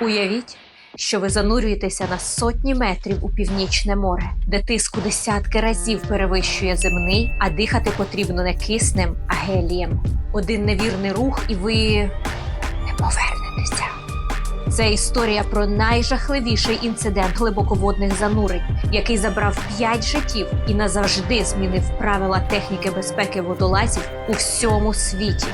Уявіть, що ви занурюєтеся на сотні метрів у північне море, де тиск у десятки разів перевищує земний, а дихати потрібно не киснем, а гелієм. Один невірний рух, і ви не повернетеся. Це історія про найжахливіший інцидент глибоководних занурень, який забрав п'ять життів і назавжди змінив правила техніки безпеки водолазів у всьому світі.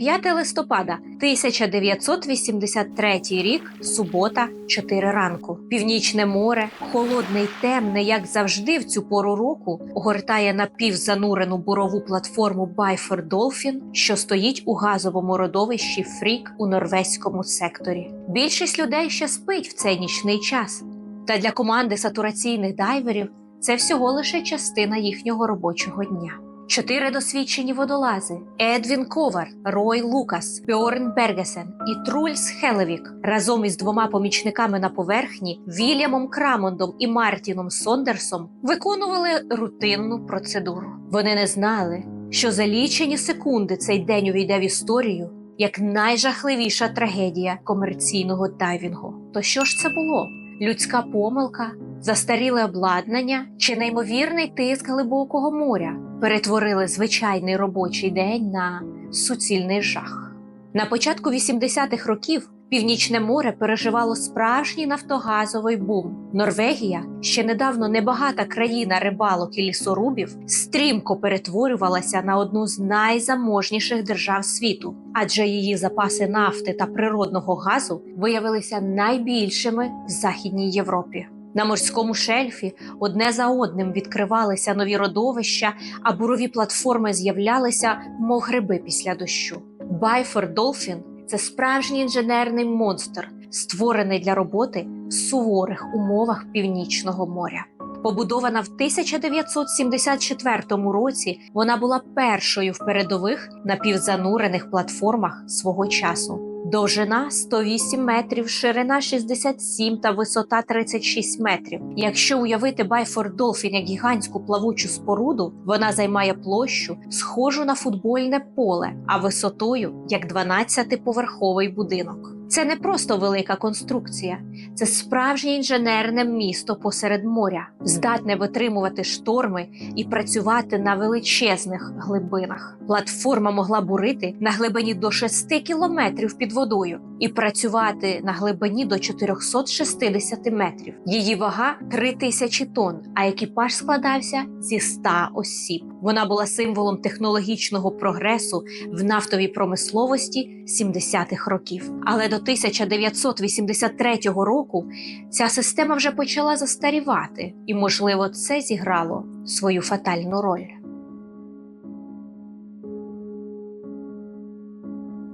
5 листопада 1983 рік, субота, 4 ранку. Північне море, холодне й темне, як завжди, в цю пору року, огортає напівзанурену бурову платформу Байфор Долфін, що стоїть у газовому родовищі Фрік у норвезькому секторі. Більшість людей ще спить в цей нічний час. Та для команди сатураційних дайверів це всього лише частина їхнього робочого дня. Чотири досвідчені водолази: Едвін Ковар, Рой Лукас, Бьорн Бергесен і Трульс Хелевік разом із двома помічниками на поверхні Вільямом Крамондом і Мартіном Сондерсом виконували рутинну процедуру. Вони не знали, що за лічені секунди цей день увійде в історію як найжахливіша трагедія комерційного дайвінгу. То що ж це було? Людська помилка, застаріле обладнання чи неймовірний тиск глибокого моря перетворили звичайний робочий день на суцільний жах. На початку 80-х років Північне море переживало справжній нафтогазовий бум. Норвегія, ще недавно небагата країна рибалок і лісорубів, стрімко перетворювалася на одну з найзаможніших держав світу, адже її запаси нафти та природного газу виявилися найбільшими в Західній Європі. На морському шельфі одне за одним відкривалися нові родовища, а бурові платформи з'являлися, мов гриби після дощу. Байфор Долфін це справжній інженерний монстр, створений для роботи в суворих умовах північного моря. Побудована в 1974 році, вона була першою в передових напівзанурених платформах свого часу. Довжина 108 метрів, ширина 67 та висота 36 метрів. Якщо уявити Байфор Долфін як гігантську плавучу споруду, вона займає площу, схожу на футбольне поле, а висотою як 12-поверховий будинок. Це не просто велика конструкція, це справжнє інженерне місто посеред моря, здатне витримувати шторми і працювати на величезних глибинах. Платформа могла бурити на глибині до 6 кілометрів під водою і працювати на глибині до 460 метрів. Її вага 3000 тонн, а екіпаж складався зі 100 осіб. Вона була символом технологічного прогресу в нафтовій промисловості 70-х років. Але до 1983 року ця система вже почала застарівати, і, можливо, це зіграло свою фатальну роль.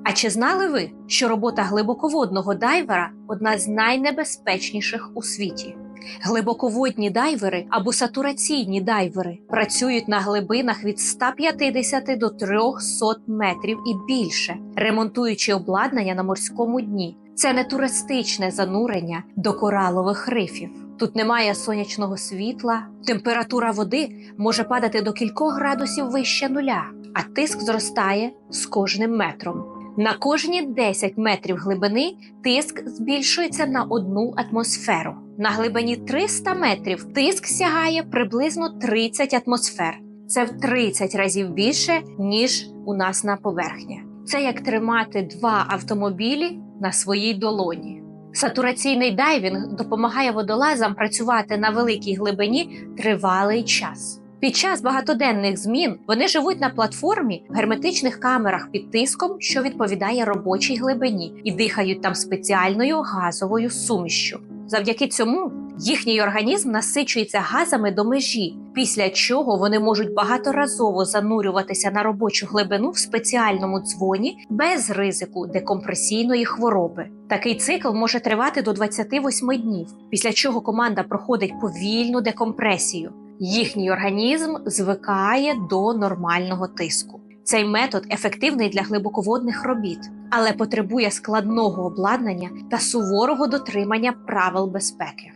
А чи знали ви, що робота глибоководного дайвера одна з найнебезпечніших у світі? Глибоководні дайвери або сатураційні дайвери працюють на глибинах від 150 до 300 метрів і більше, ремонтуючи обладнання на морському дні. Це не туристичне занурення до коралових рифів. Тут немає сонячного світла, температура води може падати до кількох градусів вище нуля, а тиск зростає з кожним метром. На кожні 10 метрів глибини тиск збільшується на одну атмосферу. На глибині 300 метрів тиск сягає приблизно 30 атмосфер. Це в 30 разів більше, ніж у нас на поверхні. Це як тримати два автомобілі на своїй долоні. Сатураційний дайвінг допомагає водолазам працювати на великій глибині тривалий час. Під час багатоденних змін вони живуть на платформі в герметичних камерах під тиском, що відповідає робочій глибині, і дихають там спеціальною газовою сумішшю. Завдяки цьому їхній організм насичується газами до межі, після чого вони можуть багаторазово занурюватися на робочу глибину в спеціальному дзвоні без ризику декомпресійної хвороби. Такий цикл може тривати до 28 днів, після чого команда проходить повільну декомпресію. Їхній організм звикає до нормального тиску. Цей метод ефективний для глибоководних робіт, але потребує складного обладнання та суворого дотримання правил безпеки.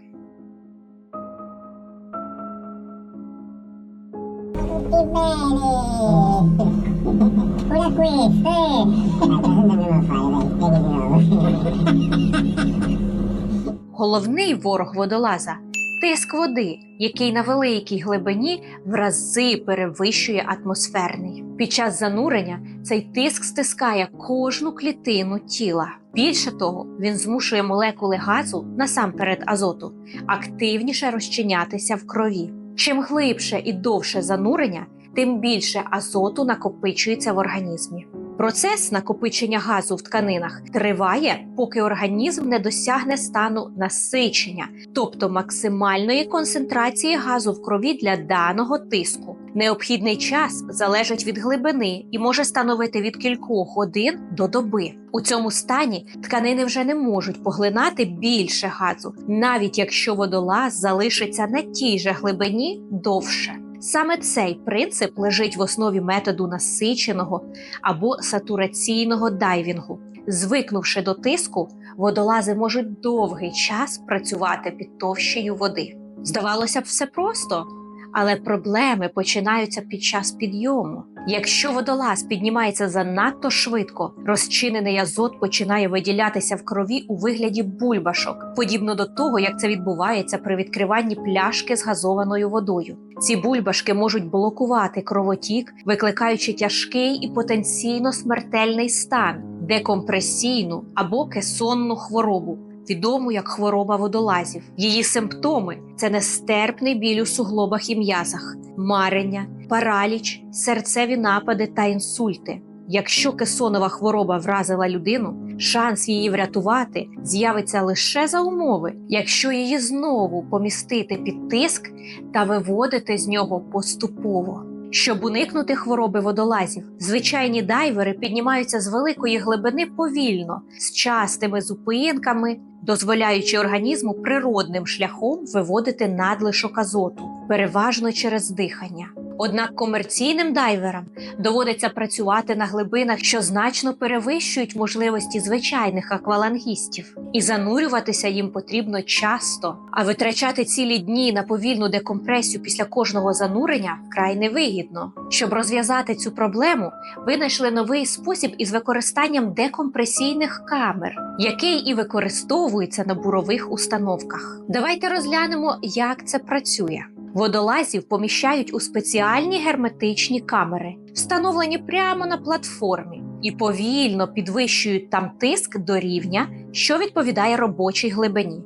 Головний ворог водолаза тиск води, який на великій глибині в рази перевищує атмосферний. Під час занурення цей тиск стискає кожну клітину тіла. Більше того, він змушує молекули газу, насамперед азоту, активніше розчинятися в крові. Чим глибше і довше занурення, тим більше азоту накопичується в організмі. Процес накопичення газу в тканинах триває, поки організм не досягне стану насичення, тобто максимальної концентрації газу в крові для даного тиску. Необхідний час залежить від глибини і може становити від кількох годин до доби. У цьому стані тканини вже не можуть поглинати більше газу, навіть якщо водолаз залишиться на тій же глибині довше. Саме цей принцип лежить в основі методу насиченого або сатураційного дайвінгу. Звикнувши до тиску, водолази можуть довгий час працювати під товщею води. Здавалося б, все просто, але проблеми починаються під час підйому. Якщо водолаз піднімається занадто швидко, розчинений азот починає виділятися в крові у вигляді бульбашок, подібно до того, як це відбувається при відкриванні пляшки з газованою водою. Ці бульбашки можуть блокувати кровотік, викликаючи тяжкий і потенційно смертельний стан, декомпресійну або кесонну хворобу. Відому як хвороба водолазів. Її симптоми це нестерпний біль у суглобах і м'язах, марення, параліч, серцеві напади та інсульти. Якщо кесонова хвороба вразила людину, шанс її врятувати з'явиться лише за умови, якщо її знову помістити під тиск та виводити з нього поступово. Щоб уникнути хвороби водолазів, звичайні дайвери піднімаються з великої глибини повільно, з частими зупинками, дозволяючи організму природним шляхом виводити надлишок азоту, переважно через дихання. Однак комерційним дайверам доводиться працювати на глибинах, що значно перевищують можливості звичайних аквалангістів, і занурюватися їм потрібно часто, а витрачати цілі дні на повільну декомпресію після кожного занурення вкрай невигідно. Щоб розв'язати цю проблему, винайшли новий спосіб із використанням декомпресійних камер, який і використовується на бурових установках. Давайте розглянемо, як це працює. Водолазів поміщають у спеціальні герметичні камери, встановлені прямо на платформі, і повільно підвищують там тиск до рівня, що відповідає робочій глибині.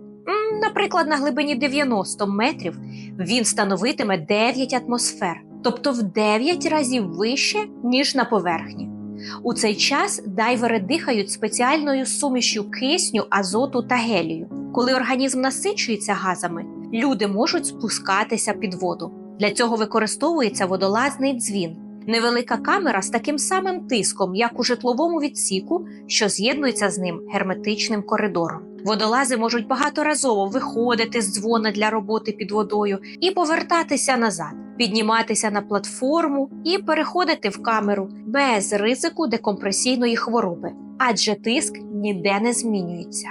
Наприклад, на глибині 90 метрів він становитиме 9 атмосфер, тобто в 9 разів вище, ніж на поверхні. У цей час дайвери дихають спеціальною сумішю кисню, азоту та гелію. Коли організм насичується газами, люди можуть спускатися під воду. Для цього використовується водолазний дзвін. Невелика камера з таким самим тиском, як у житловому відсіку, що з'єднується з ним герметичним коридором. Водолази можуть багаторазово виходити з дзвона для роботи під водою і повертатися назад, підніматися на платформу і переходити в камеру без ризику декомпресійної хвороби, адже тиск ніде не змінюється.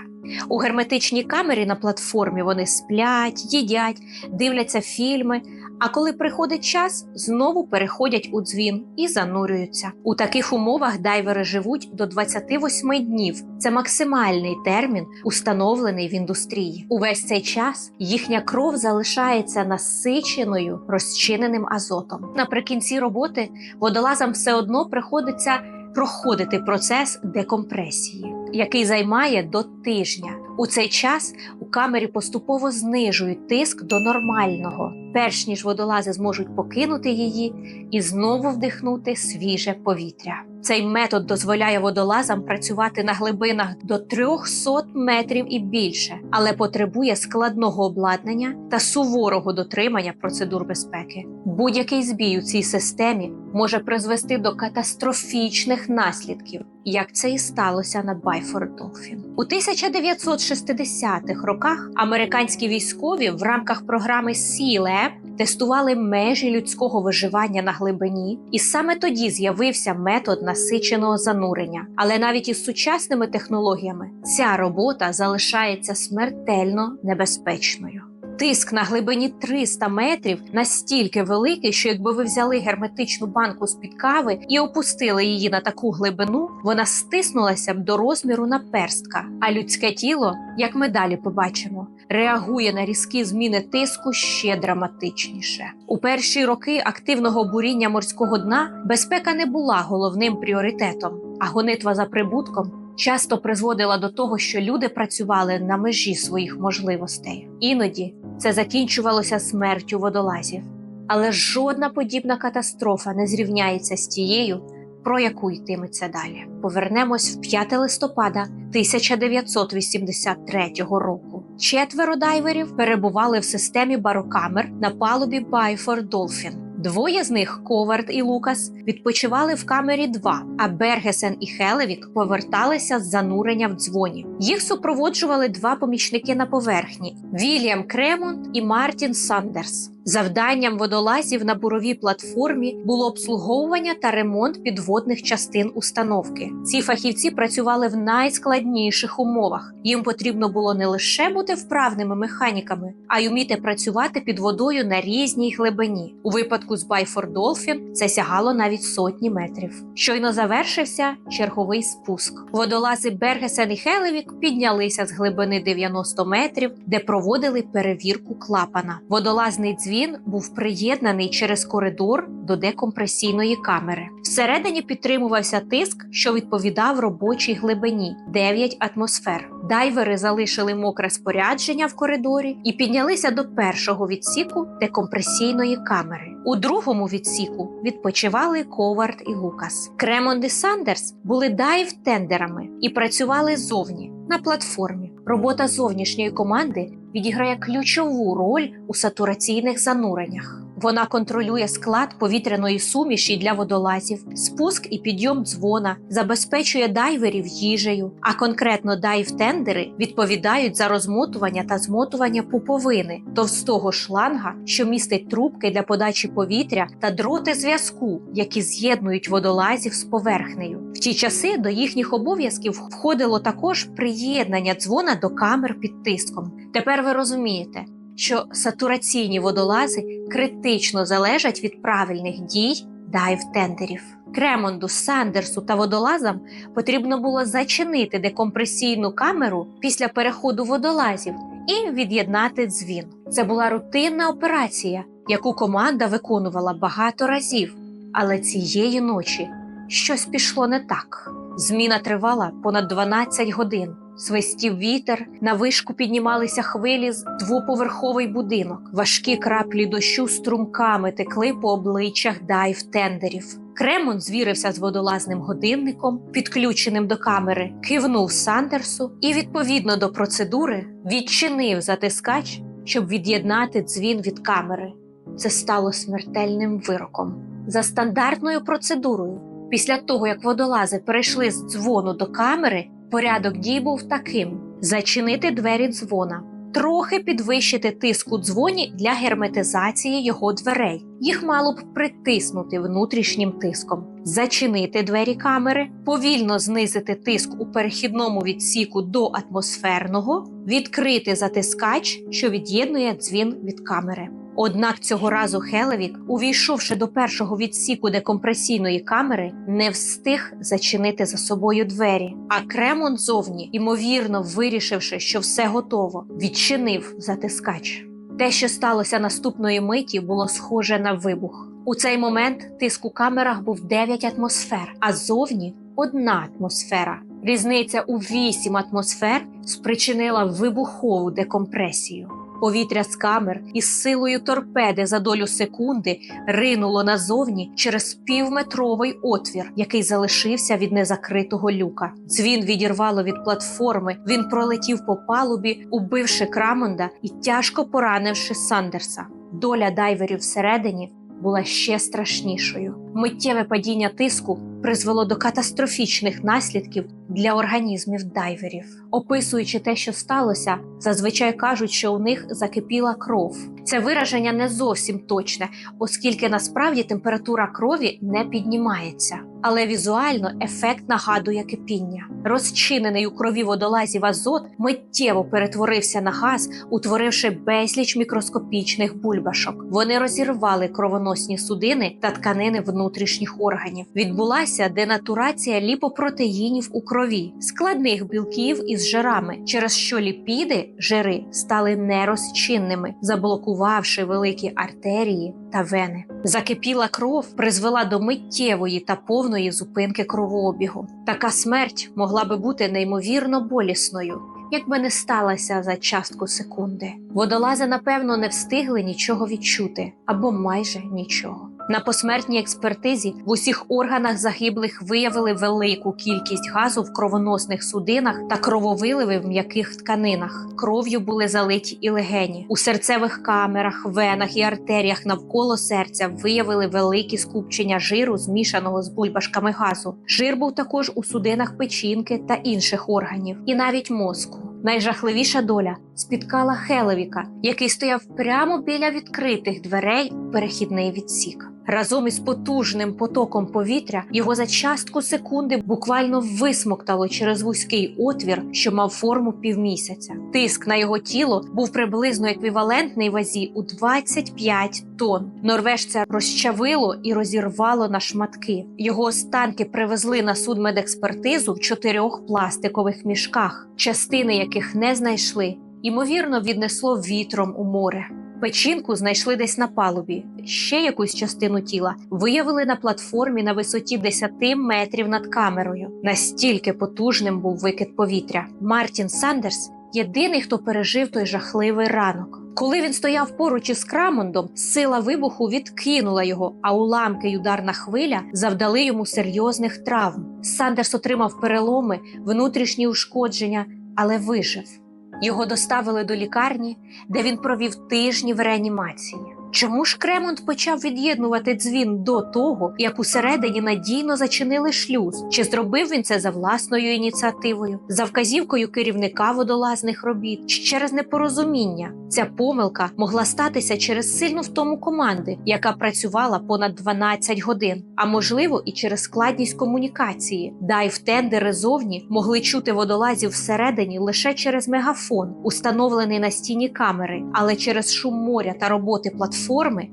У герметичній камері на платформі вони сплять, їдять, дивляться фільми. А коли приходить час, знову переходять у дзвін і занурюються. У таких умовах дайвери живуть до 28 днів. Це максимальний термін, установлений в індустрії. Увесь цей час їхня кров залишається насиченою розчиненим азотом. Наприкінці роботи водолазам все одно приходиться проходити процес декомпресії, який займає до тижня. У цей час у камері поступово знижують тиск до нормального, перш ніж водолази зможуть покинути її і знову вдихнути свіже повітря. Цей метод дозволяє водолазам працювати на глибинах до 300 метрів і більше, але потребує складного обладнання та суворого дотримання процедур безпеки. Будь-який збій у цій системі може призвести до катастрофічних наслідків, як це і сталося на Байфорд Dolphin. У 1960-х роках американські військові в рамках програми Lab тестували межі людського виживання на глибині, і саме тоді з'явився метод насиченого занурення. Але навіть із сучасними технологіями ця робота залишається смертельно небезпечною. Тиск на глибині 300 метрів настільки великий, що якби ви взяли герметичну банку з-під кави і опустили її на таку глибину, вона стиснулася б до розміру наперстка. А людське тіло, як ми далі побачимо, реагує на різкі зміни тиску ще драматичніше. У перші роки активного буріння морського дна безпека не була головним пріоритетом, а гонитва за прибутком часто призводила до того, що люди працювали на межі своїх можливостей. Іноді це закінчувалося смертю водолазів. Але жодна подібна катастрофа не зрівняється з тією, про яку йтиметься далі. Повернемось в 5 листопада 1983 року. Четверо дайверів перебували в системі барокамер на палубі Байфор Dolphin. Двоє з них, Ковард і Лукас, відпочивали в камері 2, а Бергесен і Хелевік поверталися з занурення в дзвоні. Їх супроводжували два помічники на поверхні: Вільям Кремонт і Мартін Сандерс. Завданням водолазів на буровій платформі було обслуговування та ремонт підводних частин установки. Ці фахівці працювали в найскладніших умовах. Їм потрібно було не лише бути вправними механіками, а й уміти працювати під водою на різній глибині. У випадку з Байфор Dolphin це сягало навіть сотні метрів. Щойно завершився черговий спуск. Водолази Бергесен і Хелевік піднялися з глибини 90 метрів, де проводили перевірку клапана. Водолазний дзвін був приєднаний через коридор до декомпресійної камери. Всередині підтримувався тиск, що відповідав робочій глибині 9 атмосфер. Дайвери залишили мокре спорядження в коридорі і піднялися до першого відсіку декомпресійної камери. У другому відсіку відпочивали Ковард і Лукас. Кремонд і Сандерс були дайв-тендерами і працювали зовні на платформі. Робота зовнішньої команди відіграє ключову роль у сатураційних зануреннях. Вона контролює склад повітряної суміші для водолазів, спуск і підйом дзвона, забезпечує дайверів їжею, а конкретно дайв-тендери відповідають за розмотування та змотування пуповини, товстого шланга, що містить трубки для подачі повітря та дроти зв'язку, які з'єднують водолазів з поверхнею. В ті часи до їхніх обов'язків входило також приєднання дзвона до камер під тиском. Тепер ви розумієте що сатураційні водолази критично залежать від правильних дій дайв-тендерів. Кремонду, Сандерсу та водолазам потрібно було зачинити декомпресійну камеру після переходу водолазів і від'єднати дзвін. Це була рутинна операція, яку команда виконувала багато разів. Але цієї ночі щось пішло не так. Зміна тривала понад 12 годин. Свистів вітер, на вишку піднімалися хвилі з двоповерховий будинок. Важкі краплі дощу струмками текли по обличчях дайв-тендерів. Кремон звірився з водолазним годинником, підключеним до камери, кивнув Сандерсу і, відповідно до процедури, відчинив затискач, щоб від'єднати дзвін від камери. Це стало смертельним вироком. За стандартною процедурою, після того як водолази перейшли з дзвону до камери. Порядок дій був таким: зачинити двері дзвона, трохи підвищити тиск у дзвоні для герметизації його дверей. Їх мало б притиснути внутрішнім тиском, зачинити двері камери, повільно знизити тиск у перехідному відсіку до атмосферного, відкрити затискач, що від'єднує дзвін від камери. Однак цього разу Хелевік, увійшовши до першого відсіку декомпресійної камери, не встиг зачинити за собою двері. А Кремон зовні, ймовірно, вирішивши, що все готово, відчинив затискач. Те, що сталося наступної миті, було схоже на вибух. У цей момент тиск у камерах був 9 атмосфер, а зовні одна атмосфера. Різниця у 8 атмосфер спричинила вибухову декомпресію. Повітря з камер із силою торпеди за долю секунди ринуло назовні через півметровий отвір, який залишився від незакритого люка. Дзвін відірвало від платформи. Він пролетів по палубі, убивши Крамонда і тяжко поранивши Сандерса. Доля дайверів всередині була ще страшнішою. Миттєве падіння тиску призвело до катастрофічних наслідків для організмів дайверів. Описуючи те, що сталося, зазвичай кажуть, що у них закипіла кров. Це вираження не зовсім точне, оскільки насправді температура крові не піднімається, але візуально ефект нагадує кипіння. Розчинений у крові водолазів азот миттєво перетворився на газ, утворивши безліч мікроскопічних бульбашок. Вони розірвали кровоносні судини та тканини внутрішніх органів. Відбулася денатурація ліпопротеїнів у крові, складних білків із жирами, через що ліпіди жири стали нерозчинними, заблокувавши великі артерії та вени. Закипіла кров призвела до миттєвої та повної зупинки кровообігу. Така смерть могла би бути неймовірно болісною. Якби не сталася за частку секунди, водолази напевно не встигли нічого відчути або майже нічого. На посмертній експертизі в усіх органах загиблих виявили велику кількість газу в кровоносних судинах та крововиливи в м'яких тканинах. Кров'ю були залиті і легені. У серцевих камерах, венах і артеріях навколо серця виявили великі скупчення жиру, змішаного з бульбашками газу. Жир був також у судинах печінки та інших органів, і навіть мозку. Найжахливіша доля спіткала Хелевіка, який стояв прямо біля відкритих дверей перехідний відсік. Разом із потужним потоком повітря його за частку секунди буквально висмоктало через вузький отвір, що мав форму півмісяця. Тиск на його тіло був приблизно еквівалентний вазі у 25 тонн. Норвежця розчавило і розірвало на шматки. Його останки привезли на судмедекспертизу в чотирьох пластикових мішках, частини яких не знайшли. Ймовірно, віднесло вітром у море. Печінку знайшли десь на палубі. Ще якусь частину тіла виявили на платформі на висоті 10 метрів над камерою. Настільки потужним був викид повітря. Мартін Сандерс єдиний, хто пережив той жахливий ранок. Коли він стояв поруч із Крамондом, сила вибуху відкинула його, а уламки й ударна хвиля завдали йому серйозних травм. Сандерс отримав переломи, внутрішні ушкодження, але вижив. Його доставили до лікарні, де він провів тижні в реанімації. Чому ж Кремонт почав від'єднувати дзвін до того, як усередині надійно зачинили шлюз? Чи зробив він це за власною ініціативою, за вказівкою керівника водолазних робіт, чи через непорозуміння? Ця помилка могла статися через сильну втому команди, яка працювала понад 12 годин, а можливо, і через складність комунікації. Дайв-тендери зовні могли чути водолазів всередині лише через мегафон, установлений на стіні камери, але через шум моря та роботи платформи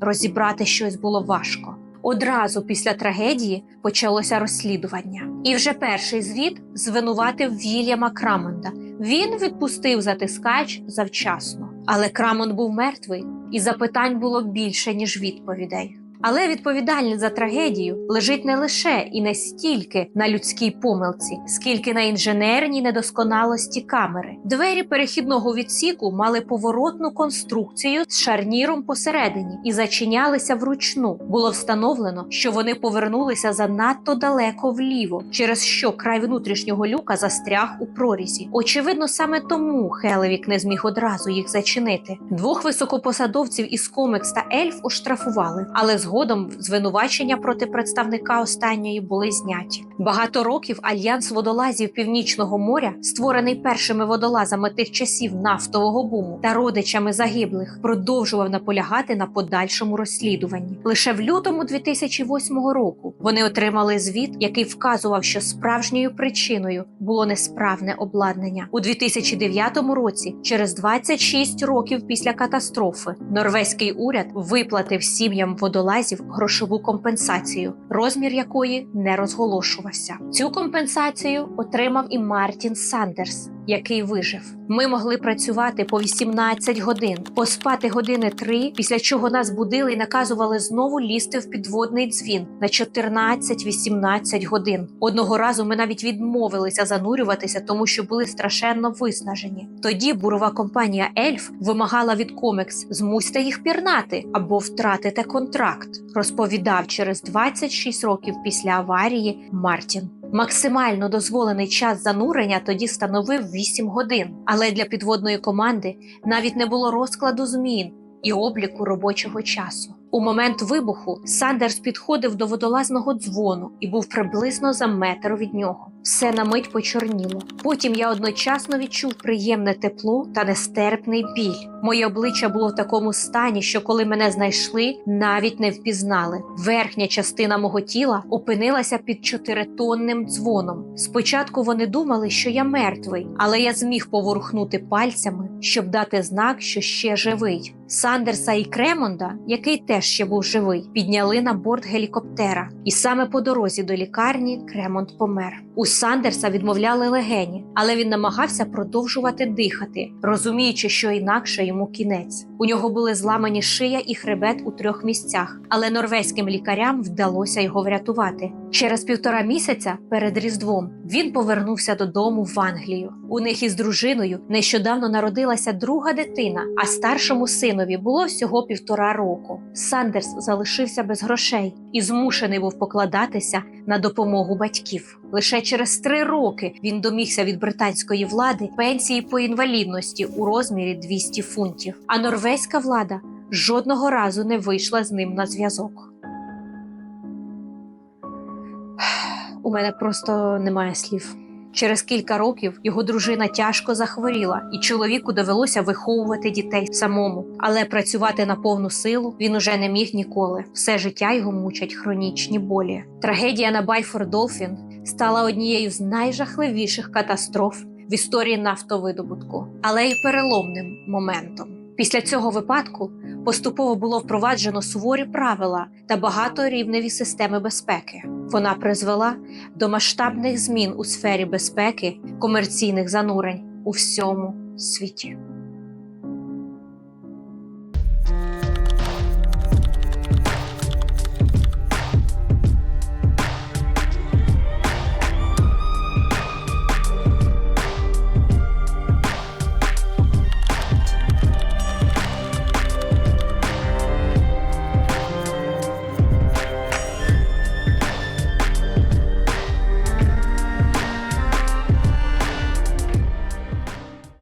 розібрати щось було важко. Одразу після трагедії почалося розслідування, і вже перший звіт звинуватив Вільяма Крамонда. Він відпустив затискач завчасно, але Крамонд був мертвий, і запитань було більше ніж відповідей. Але відповідальність за трагедію лежить не лише і не стільки на людській помилці, скільки на інженерній недосконалості камери. Двері перехідного відсіку мали поворотну конструкцію з шарніром посередині і зачинялися вручну. Було встановлено, що вони повернулися занадто далеко вліво, через що край внутрішнього люка застряг у прорізі. Очевидно, саме тому Хелевік не зміг одразу їх зачинити. Двох високопосадовців із Комекс та Ельф оштрафували, але згодом звинувачення проти представника останньої були зняті. Багато років альянс водолазів Північного моря, створений першими водолазами тих часів нафтового буму та родичами загиблих, продовжував наполягати на подальшому розслідуванні. Лише в лютому 2008 року вони отримали звіт, який вказував, що справжньою причиною було несправне обладнання у 2009 році. Через 26 років після катастрофи норвезький уряд виплатив сім'ям водолазів грошову компенсацію, розмір якої не розголошувався. Цю компенсацію отримав і Мартін Сандерс, який вижив. Ми могли працювати по 18 годин, поспати години 3, після чого нас будили і наказували знову лізти в підводний дзвін на 14-18 годин. Одного разу ми навіть відмовилися занурюватися, тому що були страшенно виснажені. Тоді бурова компанія Ельф вимагала від Комекс змусьте їх пірнати або втратите контракт, розповідав через 26 років після аварії Мартін. Максимально дозволений час занурення тоді становив 8 годин, але для підводної команди навіть не було розкладу змін і обліку робочого часу. У момент вибуху Сандерс підходив до водолазного дзвону і був приблизно за метр від нього. Все на мить почорніло. Потім я одночасно відчув приємне тепло та нестерпний біль. Моє обличчя було в такому стані, що коли мене знайшли, навіть не впізнали. Верхня частина мого тіла опинилася під чотиритонним дзвоном. Спочатку вони думали, що я мертвий, але я зміг поворухнути пальцями, щоб дати знак, що ще живий. Сандерса і Кремонда, який теж ще був живий, підняли на борт гелікоптера. І саме по дорозі до лікарні Кремонд помер. У Сандерса відмовляли легені, але він намагався продовжувати дихати, розуміючи, що інакше йому кінець. У нього були зламані шия і хребет у трьох місцях, але норвезьким лікарям вдалося його врятувати. Через півтора місяця перед Різдвом він повернувся додому в Англію. У них із дружиною нещодавно народилася друга дитина, а старшому синові було всього півтора року. Сандерс залишився без грошей і змушений був покладатися на допомогу батьків. Лише через три роки він домігся від британської влади пенсії по інвалідності у розмірі 200 фунтів. А норвезька влада жодного разу не вийшла з ним на зв'язок. У мене просто немає слів. Через кілька років його дружина тяжко захворіла, і чоловіку довелося виховувати дітей самому. Але працювати на повну силу він уже не міг ніколи. Все життя його мучать хронічні болі. Трагедія на Байфор Долфін стала однією з найжахливіших катастроф в історії нафтовидобутку, але й переломним моментом. Після цього випадку поступово було впроваджено суворі правила та багаторівневі системи безпеки. Вона призвела до масштабних змін у сфері безпеки комерційних занурень у всьому світі.